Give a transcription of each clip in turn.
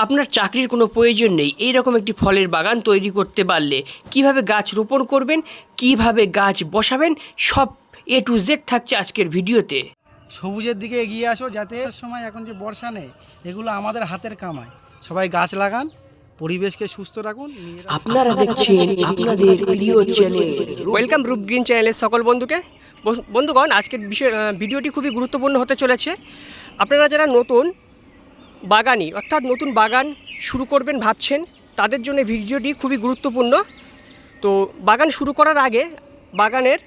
আপনার চাকরির কোনো প্রয়োজন নেই। এই রকম একটি ফলের বাগান তৈরি করতে পারলে কীভাবে গাছ রোপণ করবেন কীভাবে গাছ বসাবেন সব এ টু জেড থাকছে আজকের ভিডিওতে। সবুজের দিকে এগিয়ে আসো যাতে সময় এখন যে বর্ষা নেই এগুলো আমাদের হাতের কামায় সবাই গাছ লাগান পরিবেশকে সুস্থ রাখুন আপনারা দেখছেন আপনাদের প্রিয় চ্যানেল। ওয়েলকাম রূপ গ্রিন চ্যানেলের সকল বন্ধুকে। বস- বন্ধুগণ আজকের বিষয় ভিডিওটি খুবই গুরুত্বপূর্ণ হতে চলেছে। আপনারা যারা নতুন বাগানি অর্থাৎ নতুন বাগান শুরু করবেন ভাবছেন, তাদের জন্য ভিডিওটি খুবই গুরুত্বপূর্ণ। তো বাগান শুরু করার আগে বাগানের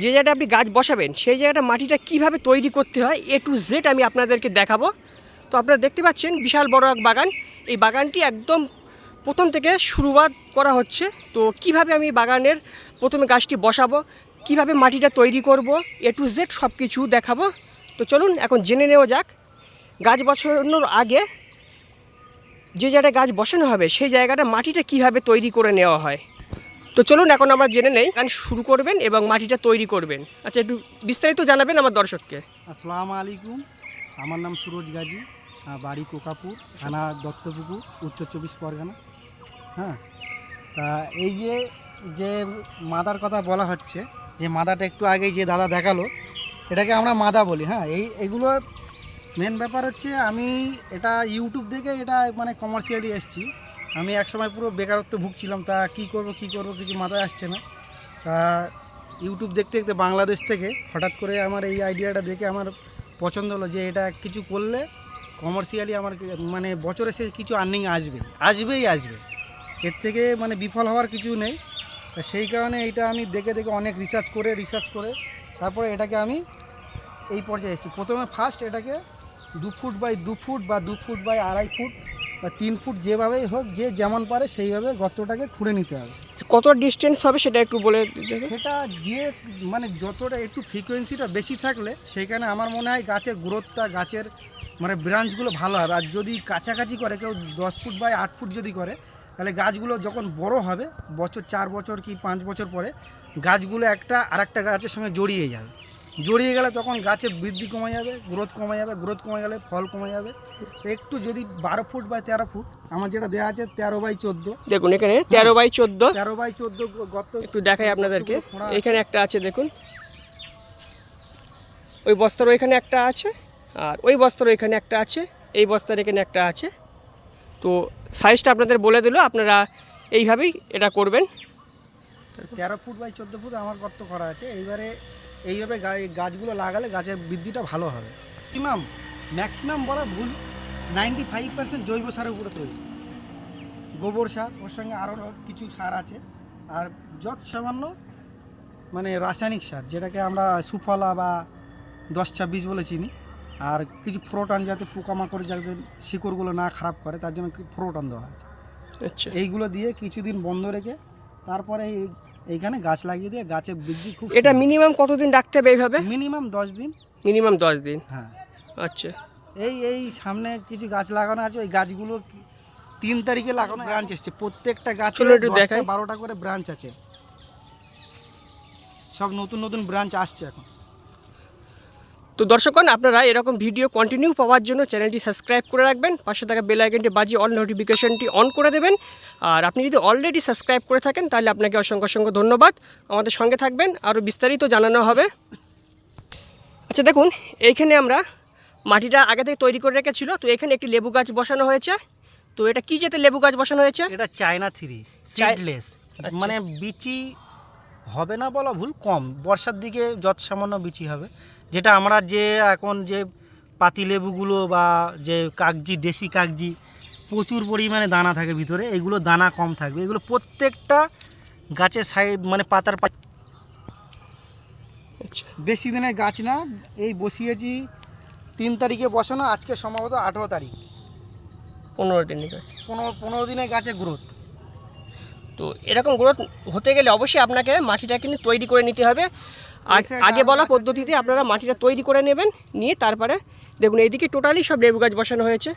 যে জায়গাটা আপনি গাছ বসাবেন, সেই জায়গাটা মাটিটা কীভাবে তৈরি করতে হয় এ টু জেড আমি আপনাদেরকে দেখাবো। তো আপনারা দেখতে পাচ্ছেন বিশাল বড় এক বাগান। এই বাগানটি একদম প্রথম থেকে শুরুয়াত করা হচ্ছে। তো কীভাবে আমি বাগানের প্রথমে গাছটি বসাবো, কীভাবে মাটিটা তৈরি করব এ টু জেড সব কিছু দেখাবো। তো চলুন এখন জেনে নেওয়া যাক। গাছ বসানোর আগে যে জায়গায় গাছ বসানো হবে, সেই জায়গাটা মাটিটা কীভাবে তৈরি করে নেওয়া হয়? তো চলুন এখন আমরা জেনে নেই, গান শুরু করবেন এবং মাটিটা তৈরি করবেন। আচ্ছা একটু বিস্তারিত জানাবেন আমার দর্শককে। আসসালামু আলাইকুম, আমার নাম সুরজ গাজী বাড়ি কোকাপুর, থানা দত্তপুকুর, উত্তর চব্বিশ পরগনা। হ্যাঁ তা এই যে যে মাদার কথা বলা হচ্ছে, যে মাদাটা একটু আগেই যে দাদা দেখাল, এটাকে আমরা মাদা বলি হ্যাঁ এই, এগুলো মেন ব্যাপার হচ্ছে আমি এটা ইউটিউব দেখে এটা মানে কমার্শিয়ালি এসছি। আমি একসময় পুরো বেকারত্ব ভুগছিলাম, তা কি করব কি করব কিছু মাথায় আসছে না। তা ইউটিউব দেখতে দেখতে বাংলাদেশ থেকে হঠাৎ করে আমার এই আইডিয়াটা দেখে আমার পছন্দ হলো যে এটা কিছু করলে কমার্শিয়ালি আমার মানে বছরে সে কিছু আর্নিং আসবে, আসবেই আসবে। এর থেকে মানে বিফল হওয়ার কিছু নেই। সেই কারণে এটা আমি দেখে দেখে অনেক রিসার্চ করে রিসার্চ করে তারপরে এটাকে আমি এই পর্যায়ে এসেছি। প্রথমে ফার্স্ট এটাকে দু ফুট বাই দু ফুট বা দু ফুট বাই আড়াই ফুট বা তিন ফুট যেভাবেই হোক যে যেমন পারে সেইভাবে গর্তটাকে খুঁড়ে নিতে হবে। কত ডিস্টেন্স হবে সেটা একটু বলে সেটা যে মানে যতটা একটু ফ্রিকোয়েন্সিটা বেশি থাকলে সেইখানে আমার মনে হয় গাছের গ্রোথটা গাছের মানে ব্রাঞ্চগুলো ভালো হবে। আর যদি কাছাকাছি করে কেউ দশ ফুট বাই আট ফুট যদি করে তাহলে গাছগুলো যখন বড় হবে বছর চার বছর কি পাঁচ বছর পরে গাছগুলো একটা আর একটা গাছের সঙ্গে জড়িয়ে যাবে। জড়িয়ে গেলে তখন গাছের বৃদ্ধি কমে যাবে গ্রোথ কমে যাবে গ্রোথ কমে গেলে ফল কমে যাবে। একটু যদি বারো ফুট বাই তেরো ফুট আমার যেটা দেওয়া আছে তেরো বাই চোদ্দ। দেখুন এখানে তেরো বাই চোদ্দ। তেরো বাই চোদ্দ গর্ত একটু দেখাই আপনাদেরকে। এখানে একটা আছে দেখুন। ওই বস্তার ওইখানে একটা আছে আর ওই বস্তার ওইখানে একটা আছে এই বস্তার এখানে একটা আছে। তো সাইজটা আপনাদের বলে দিল আপনারা এইভাবেই এটা করবেন। তেরো ফুট বাই চোদ্দ ফুট আমার গর্ত করা আছে। এইবারে এইভাবে এই গাছগুলো লাগালে গাছের বৃদ্ধিটা ভালো হবে। ম্যাক্সিমাম ম্যাক্সিমাম বলা ভুল। নাইনটি ফাইভ পার্সেন্ট জৈব সারের উপরে তৈরি গোবর সার ওর সঙ্গে আরও কিছু সার আছে। আর যত সামান্য মানে রাসায়নিক সার যেটাকে আমরা সুফলা বা দশ ছাব্বিশ বলে চিনি আর কিছু ফ্রোটান যাতে পোকামাকড় যাতে শিকড়গুলো না খারাপ করে তার জন্য ফ্রোটান দেওয়া হয়। আচ্ছা। এইগুলো দিয়ে কিছুদিন বন্ধ রেখে তারপরে এই- এইখানে গাছ লাগিয়ে দিয়ে গাছের বৃদ্ধি খুব এটা মিনিমাম কতদিন রাখতে হবে এইভাবে? মিনিমাম দশ দিন। মিনিমাম দশ দিন? হ্যাঁ। আচ্ছা। এই এই সামনে কিছু গাছ লাগানো আছে ওই গাছগুলো তিন তারিখে লাগানো ব্রাঞ্চ এসছে। প্রত্যেকটা গাছ একটু দেখাই। বারোটা করে ব্রাঞ্চ আছে। সব নতুন নতুন ব্রাঞ্চ আসছে এখন। তো দর্শকগণ আপনারা এরকম ভিডিও কন্টিনিউ পাওয়ার জন্য চ্যানেলটি সাবস্ক্রাইব করে রাখবেন পাশে থাকা বেল আইকনটি বাজিয়ে অল নোটিফিকেশনটি অন করে দেবেন। আর আপনি যদি অলরেডি সাবস্ক্রাইব করে থাকেন তাহলে আপনাকে অসংখ্য অসংখ্য ধন্যবাদ। আমাদের সঙ্গে থাকবেন আরও বিস্তারিত জানানো হবে। আচ্ছা দেখুন এইখানে আমরা মাটিটা আগে থেকে তৈরি করে রেখেছিল তো এখানে একটি লেবু গাছ বসানো হয়েছে। তো এটা কী জাতের লেবু গাছ বসানো হয়েছে? এটা চায়না থ্রি সিডলেস আচ্ছা। মানে বিচি হবে না বলা ভুল কম। বর্ষার দিকে যত সামান্য বিচি হবে। যেটা আমরা যে এখন যে পাতিলেবুগুলো বা যে কাগজি দেশি কাগজি প্রচুর পরিমাণে দানা থাকে ভিতরে এগুলো দানা কম থাকবে। এগুলো প্রত্যেকটা গাছের সাইড মানে পাতার পা- আচ্ছা বেশি দিনের গাছ না এই বসিয়েছি তিন তারিখে বসানো আজকে সম্ভবত আঠেরো তারিখ। পনেরো দিন গাছ। পনেরো পনেরো দিনে গাছে গ্রোথ তো এরকম গ্রোথ হতে গেলে অবশ্যই আপনাকে মাটিটা কিন্তু তৈরি করে নিতে হবে। আর আগে বলা পদ্ধতিতে আপনারা মাটিটা তৈরি করে নেবেন নিয়ে তারপরে দেখুন এইদিকে টোটালি সব লেবু গাছ বসানো হয়েছে।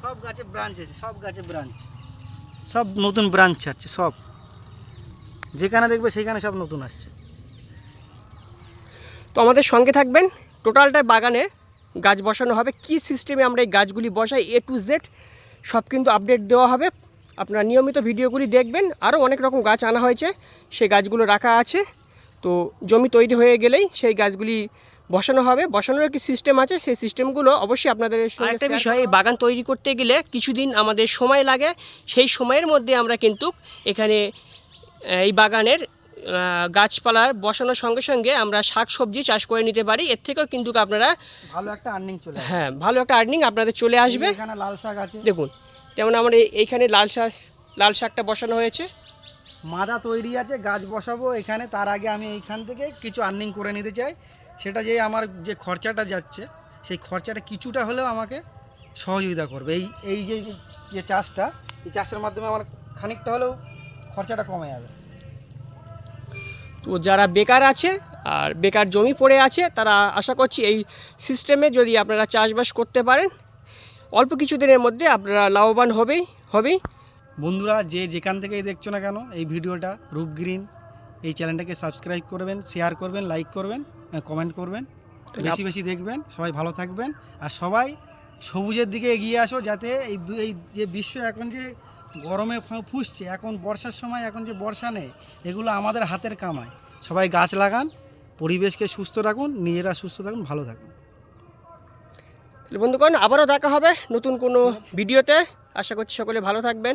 সব গাছে ব্রাঞ্চ আছে সব গাছে ব্রাঞ্চ সব নতুন ব্রাঞ্চ আছে সব। যেখানে দেখবে সেখানে সব নতুন আসছে। তো আমাদের সঙ্গে থাকবেন টোটালটা বাগানে গাছ বসানো হবে। কি সিস্টেমে আমরা এই গাছগুলি বসাই এ টু জেড সব কিন্তু আপডেট দেওয়া হবে। আপনারা নিয়মিত ভিডিওগুলি দেখবেন। আরও অনেক রকম গাছ আনা হয়েছে। সেই গাছগুলো রাখা আছে। তো জমি তৈরি হয়ে গেলেই সেই গাছগুলি বসানো হবে। বসানোর একটি সিস্টেম আছে। সেই সিস্টেমগুলো অবশ্যই আপনাদের একটা বিষয় এই বাগান তৈরি করতে গেলে কিছুদিন আমাদের সময় লাগে। সেই সময়ের মধ্যে আমরা কিন্তু এখানে এই বাগানের গাছপালার বসানোর সঙ্গে সঙ্গে আমরা শাক সবজি চাষ করে নিতে পারি। এর থেকেও কিন্তু আপনারা ভালো একটা আর্নিং চলে হ্যাঁ ভালো একটা আর্নিং আপনাদের চলে আসবে। এখানে লাল শাক আছে। দেখুন যেমন আমার এই- এইখানে লাল শাক লাল শাকটা বসানো হয়েছে। মাদা তৈরি আছে গাছ বসাবো এখানে। তার আগে আমি এইখান থেকে কিছু আর্নিং করে নিতে চাই। সেটা যে আমার যে খরচাটা যাচ্ছে সেই খরচাটা কিছুটা হলেও আমাকে সহযোগিতা করবে। এই এই যে যে চাষটা এই চাষের মাধ্যমে আমার খানিকটা হলেও খরচাটা কমে যাবে। তো যারা বেকার আছে আর বেকার জমি পড়ে আছে তারা আশা করছি এই সিস্টেমে যদি আপনারা চাষবাস করতে পারেন অল্প কিছু দিনের মধ্যে আপনারা লাভবান হবেই হবেই বন্ধুরা যে যেখান থেকেই দেখছ না কেন এই ভিডিওটা রূপ গ্রিন। এই চ্যানেলটাকে সাবস্ক্রাইব করবেন শেয়ার করবেন লাইক করবেন কমেন্ট করবেন। বেশি বেশি দেখবেন সবাই ভালো থাকবেন। আর সবাই সবুজের দিকে এগিয়ে আসো যাতে এই এই যে বিশ্ব এখন যে গরমে ফুসছে, এখন বর্ষার সময়, এখন যে বর্ষা নেই, এগুলো আমাদের হাতের কামায় সবাই গাছ লাগান, পরিবেশকে সুস্থ রাখুন, নিজেরা সুস্থ থাকুন, ভালো থাকুন। বন্ধুগণ, আবারও দেখা হবে নতুন কোনো ভিডিওতে। আশা করছি সকলে ভালো থাকবেন।